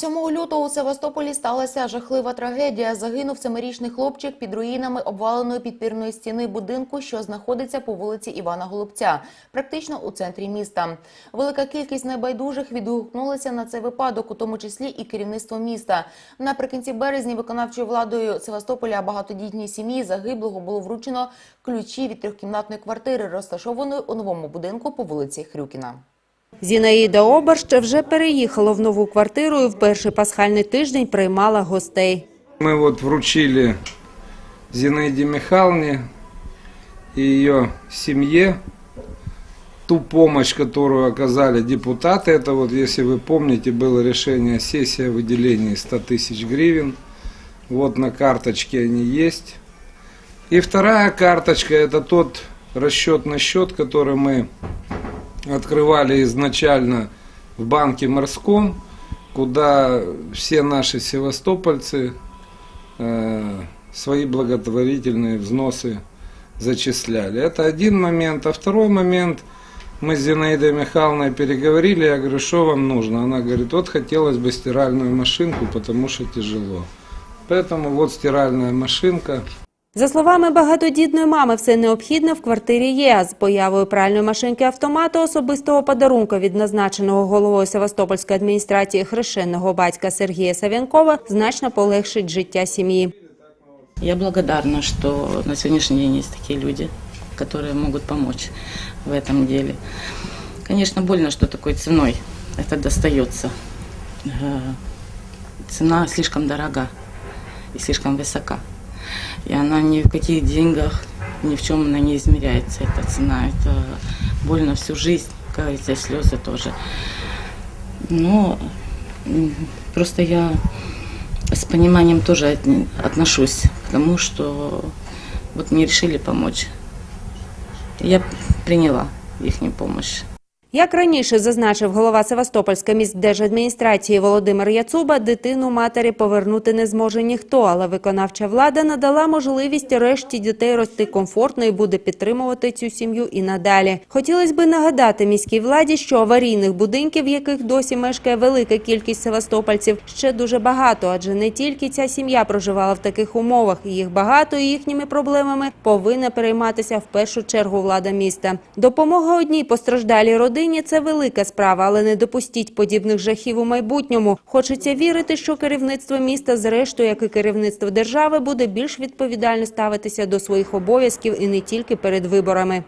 7 лютого у Севастополі сталася жахлива трагедія. Загинув семирічний хлопчик під руїнами обваленої підпірної стіни будинку, що знаходиться по вулиці Івана Голубця, практично у центрі міста. Велика кількість небайдужих відгукнулася на цей випадок, у тому числі і керівництво міста. Наприкінці березня виконавчою владою Севастополя багатодітній сім'ї загиблого було вручено ключі від трьохкімнатної квартири, розташованої у новому будинку по вулиці Хрюкіна. Зінаїда Обарщ вже переїхала в нову квартиру і в перший пасхальний тиждень приймала гостей. Мы вот вручили Зинаиде Михайловне и ее семье ту помощь, которую оказали депутаты. Это вот, если вы помните, было решение сессии о выделении 100 тысяч гривен. Вот на карточке они есть. И вторая карточка, это тот расчетный счет, который мы открывали изначально в банке морском, куда все наши севастопольцы э, свои благотворительные взносы зачисляли. Это один момент. А второй момент, мы с Зинаидой Михайловной переговорили, я говорю, что вам нужно? Она говорит, вот хотелось бы стиральную машинку, потому что тяжело. Поэтому вот стиральная машинка. За словами багатодітної мами, все необхідне в квартирі є. А З появою пральної машинки автомату особистого подарунка від назначеного головою Севастопольської адміністрації хрещеного батька Сергія Сав'янкова значно полегшить життя сім'ї. Я благодарна, что на сегодняшний день есть такие люди, которые могут помочь в этом деле. Конечно, больно, что такой ценой это достается. Э, Цена слишком дорога и слишком высока. И она ни в каких деньгах, ни в чем она не измеряется, эта цена. Это больно всю жизнь, как говорится, и слезы тоже. Но м, просто я с пониманием тоже отне- отношусь к тому, что вот мне решили помочь. Я приняла их помощь. Як раніше зазначив голова Севастопольської міськдержадміністрації Володимир Яцуба, дитину матері повернути не зможе ніхто, але виконавча влада надала можливість решті дітей рости комфортно і буде підтримувати цю сім'ю і надалі. Хотілося би нагадати міській владі, що аварійних будинків, в яких досі мешкає велика кількість севастопольців, ще дуже багато, адже не тільки ця сім'я проживала в таких умовах. Їх багато і їхніми проблемами повинна перейматися в першу чергу влада міста. Допомога одній постраждалій родині це велика справа, але не допустіть подібних жахів у майбутньому. Хочеться вірити, що керівництво міста, зрештою, як і керівництво держави, буде більш відповідально ставитися до своїх обов'язків і не тільки перед виборами.